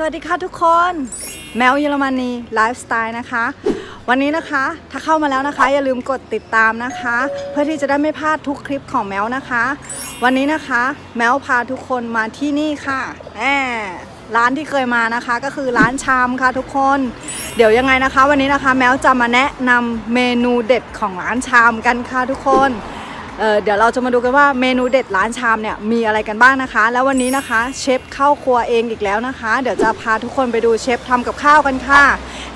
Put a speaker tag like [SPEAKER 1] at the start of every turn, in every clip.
[SPEAKER 1] สวัสดีค่ะทุกคน แมวเยอรมนีไลฟ์สไตล์นะคะ วันนี้นะคะถ้าเข้ามาแล้วนะคะ อย่าลืมกดติดตามนะคะ เพื่อที่จะได้ไม่พลาดทุกคลิปของแมวนะคะ วันนี้นะคะ แมวพาทุกคนมาที่นี่ค่ะแหมร้านที่เคยมานะคะ ก็คือร้านชามค่ะทุกคน เดี๋ยวยังไงนะคะ วันนี้นะคะ แมวจะมาแนะนำเมนูเด็ดของร้านชามกันค่ะทุกคน เเดี๋ยวเราจะมาดูกันว่าเมนูเด็ดร้านชามเนี่ยมีอะไรกันบ้างนะคะ แล้ววันนี้นะคะเชฟเข้าครัวเองอีกแล้วนะคะ เดี๋ยวจะพาทุกคนไปดูเชฟทำกับข้าวกันค่ะ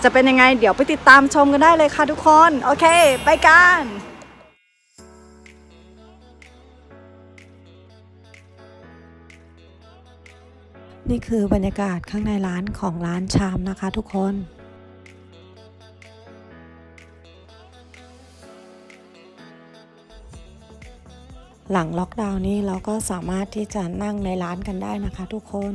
[SPEAKER 1] จะเป็นยังไงเดี๋ยวไปติดตามชมกันได้เลยค่ะทุกคน โอเค ไปกัน
[SPEAKER 2] นี่คือบรรยากาศข้างในร้านของร้านชามนะคะทุกคน หลังล็อกดาวน์นี้เราก็สามารถที่จะนั่งในร้านกันได้นะคะทุกคน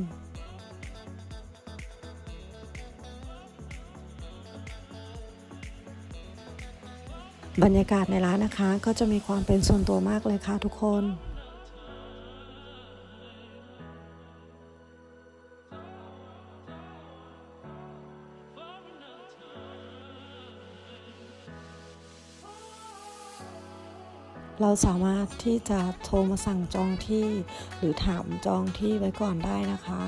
[SPEAKER 2] บรรยากาศในร้านนะคะก็จะมีความเป็นส่วนตัวมากเลยค่ะทุกคน เราสามารถที่จะโทรมาสั่งจองที่ หรือถามจองที่ไว้ก่อนได้นะคะ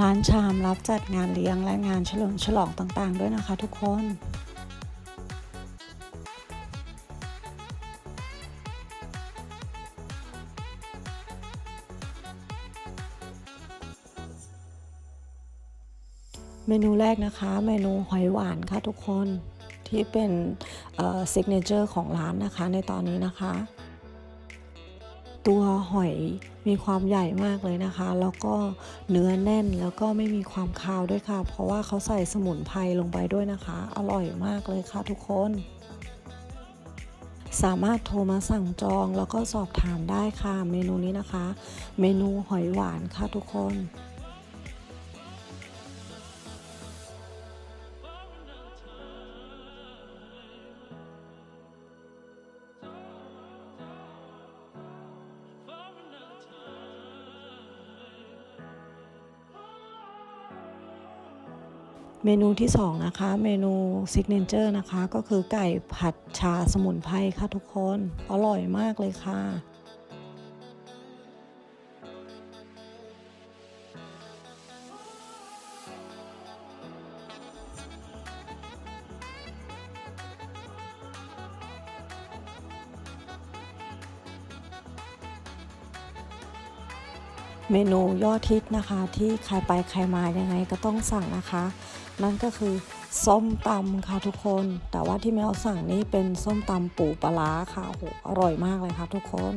[SPEAKER 2] ร้านชามรับจัดงานเลี้ยงและงานเฉลิมฉลองต่างๆ ด้วยนะคะทุกคนเมนูแรกนะคะ เมนูหอยหวานค่ะทุกคนที่เป็นซิกเนเจอร์ของร้านนะคะในตอนนี้นะคะ ตัวหอยมีความใหญ่มากเลยนะคะ แล้วก็เนื้อแน่นแล้วก็ไม่มีความคาวด้วยค่ะ เพราะว่าเขาใส่สมุนไพรลงไปด้วยนะคะ อร่อยมากเลยค่ะทุกคน สามารถโทรมาสั่งจองแล้วก็สอบถามได้ค่ะ เมนูนี้นะคะ เมนูหอยหวานค่ะทุกคน เมนูที่สองนะคะเมนูซิกเนเจอร์นะคะ ก็คือไก่ผัดชาสมุนไพรค่ะทุกคน อร่อยมากเลยค่ะ เมนูยอดฮิตนะคะที่ใครไปใครมายังไงก็ต้องสั่งนะคะ นั่นก็คือส้มตำค่ะทุกคน แต่ว่าที่แมวสั่งนี่เป็นส้มตำปูปลาร้าค่ะโอ้โหอร่อยมากเลยค่ะทุกคน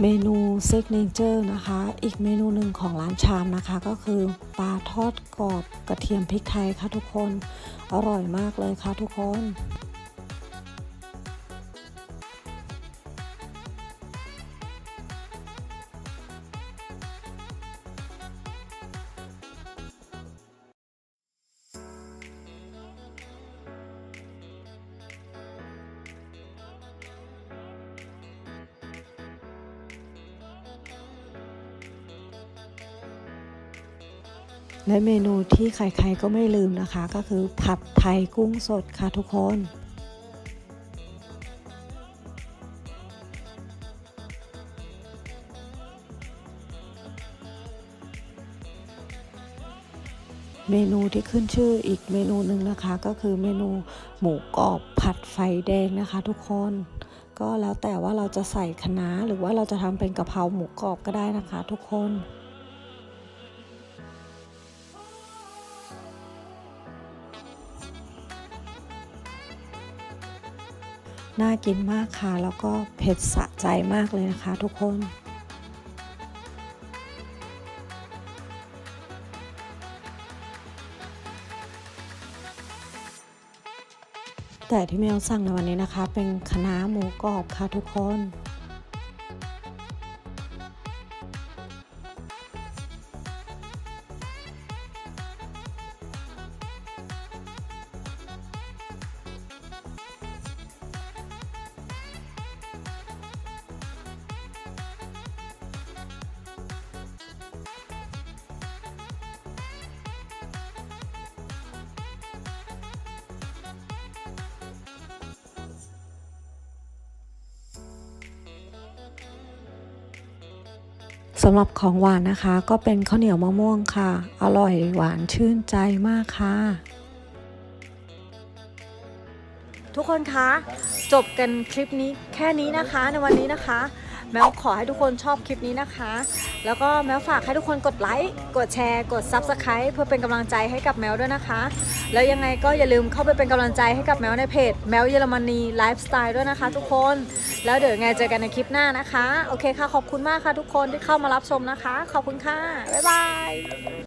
[SPEAKER 2] เมนูซิกเนเจอร์นะคะ อีกเมนูหนึ่งของร้านชามนะคะ ก็คือปลาทอดกรอบกระเทียมพริกไทยค่ะทุกคน อร่อยมากเลยค่ะทุกคน และเมนูที่ใครๆก็ไม่ลืมนะคะ ก็คือผัดไทยกุ้งสดค่ะทุกคนเมนูที่ขึ้นชื่ออีกเมนูหนึ่งนะคะ ก็คือเมนูหมูกรอบผัดไฟแดงนะคะ ทุกคน ก็แล้วแต่ว่าเราจะใส่คะน้าหรือว่าเราจะทำเป็นกะเพราหมูกรอบก็ได้นะคะ ทุกคน น่ากินมากค่ะ แล้วก็เผ็ดสะใจมากเลยนะคะทุกคนแต่ที่แมวสั่งในวันนี้นะคะ เป็นคณะหมูกรอบค่ะทุกคน สำหรับของหวานนะคะ ก็เป็นข้าวเหนียวมะม่วงค่ะ อร่อยหวานชื่นใจมากค่ะ
[SPEAKER 3] ทุกคนคะ จบกันคลิปนี้แค่นี้นะคะในวันนี้นะคะ แมวขอให้ทุกคนชอบคลิปนี้นะคะ แล้วก็แมวฝากให้ทุกคนกดไลค์ กดแชร์ กด s u b สไครต์เพื่อเป็นกำลังใจให้กับแมวด้วยนะคะ แล้วยังไงก็อย่าลืมเข้าไปเป็นกำลังใจให้กับแมวในเพจแมวเยอรมนีไลฟ์สไตล์ด้วยนะคะ ทุกคน แล้วเดี๋ยวยังไงเจอกันในคลิปหน้านะคะ โอเคค่ะ ขอบคุณมากค่ะทุกคนที่เข้ามารับชมนะคะ ขอบคุณค่ะ บ๊ายบาย